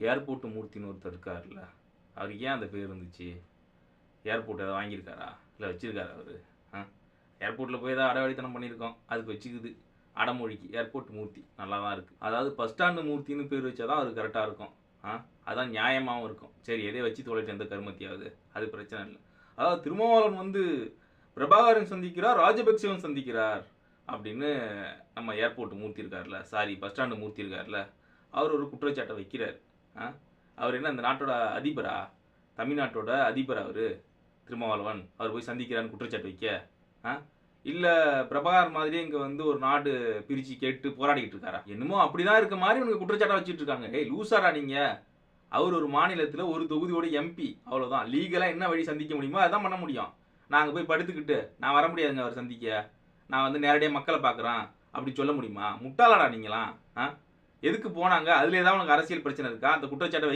Airport மூர்த்தின்னு ஒருத்தர் இருக்கார்ல அவருக்கு ஏன் அந்த பேர் இருந்துச்சு? ஏர்போர்ட் ஏதாவது வாங்கியிருக்காரா? இல்லை வச்சுருக்காரா அவர்? ஆ? ஏர்போர்ட்டில் போய் ஏதாவது அடவழித்தனம் பண்ணியிருக்கோம். அதுக்கு வச்சுக்குது. அடமொழிக்கு. ஏர்போர்ட் மூர்த்தி. நல்லா தான் இருக்குது அதாவது பஸ் ஸ்டாண்டு மூர்த்தின்னு பேர் வச்சா தான் அது கரெக்டாக இருக்கும். ஆ? அதான் நியாயமாகவும் இருக்கும். சரி எதை வச்சு தொலைட்டு எந்த கருமத்தியாவது. அது பிரச்சனை இல்லை. அதாவது திருமாவளவன் வந்து பிரபாகரன் சந்திக்கிறார் ராஜபக்சேவன் சந்திக்கிறார் அப்படின்னு நம்ம ஏர்போர்ட் மூர்த்தி இருக்கார்ல சாரி பஸ் ஸ்டாண்டு மூர்த்தி இருக்கார்ல அவர் ஒரு குற்றச்சாட்டை வைக்கிறார். அவர் என்ன இந்த நாட்டோட அதிபரா? தமிழ்நாட்டோட அதிபர் அவர் திருமாவளவன். அவர் போய் சந்திக்கிறான்னு குற்றச்சாட்டு வைக்க. ஆ? இல்லை பிரபாகர் மாதிரியே இங்கே வந்து ஒரு நாடு பிரித்து கேட்டு போராடிக்கிட்டு இருக்காரா? என்னமோ அப்படி தான் இருக்க மாதிரி உனக்கு குற்றச்சாட்டாக வச்சுட்டு இருக்காங்க. ஏய் லூசாரா நீங்கள் அவர் ஒரு மாநிலத்தில் ஒரு தொகுதியோட எம்பி அவ்வளோதான் லீகலாக என்ன வழி சந்திக்க முடியுமோ அதான் பண்ண முடியும். நாங்கள் போய் படுத்துக்கிட்டு நான் வர முடியாதுங்க அவர் சந்திக்க. நான் வந்து நேரடியாக மக்களை பார்க்குறேன் அப்படி சொல்ல முடியுமா? முட்டாளாடா நீங்களாம். ஆ? எதுக்கு போனாங்க? அதுல ஏதாவது உனக்கு அரசியல் பிரச்சனை இருக்கா? அந்த குற்றச்சாட்டை